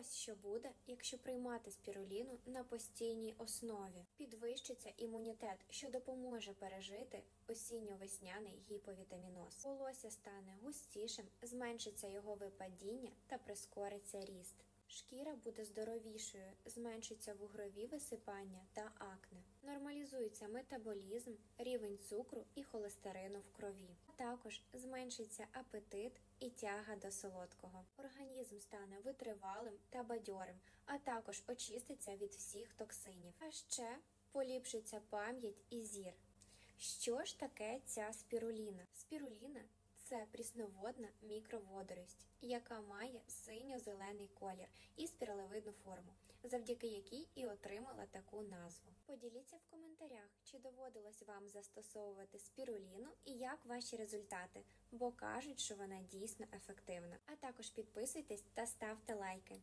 ось що буде, якщо приймати спіруліну на постійній основі. Підвищиться імунітет, що допоможе пережити осінньо-весняний гіповітаміноз. Волосся стане густішим, зменшиться його випадіння та прискориться ріст. Шкіра буде здоровішою, зменшиться вугрові висипання та акне. Нормалізується метаболізм, рівень цукру і холестерину в крові. Також зменшиться апетит і тяга до солодкого. Організм стане витривалим та бадьорим, а також очиститься від всіх токсинів. А ще поліпшиться пам'ять і зір. Що ж таке ця спіруліна? Спіруліна це прісноводна мікроводорість, яка має синьо-зелений колір і спіралевидну форму, завдяки якій і отримала таку назву. Поділіться в коментарях, чи доводилось вам застосовувати спіруліну і як ваші результати, бо кажуть, що вона дійсно ефективна. А також підписуйтесь та ставте лайки.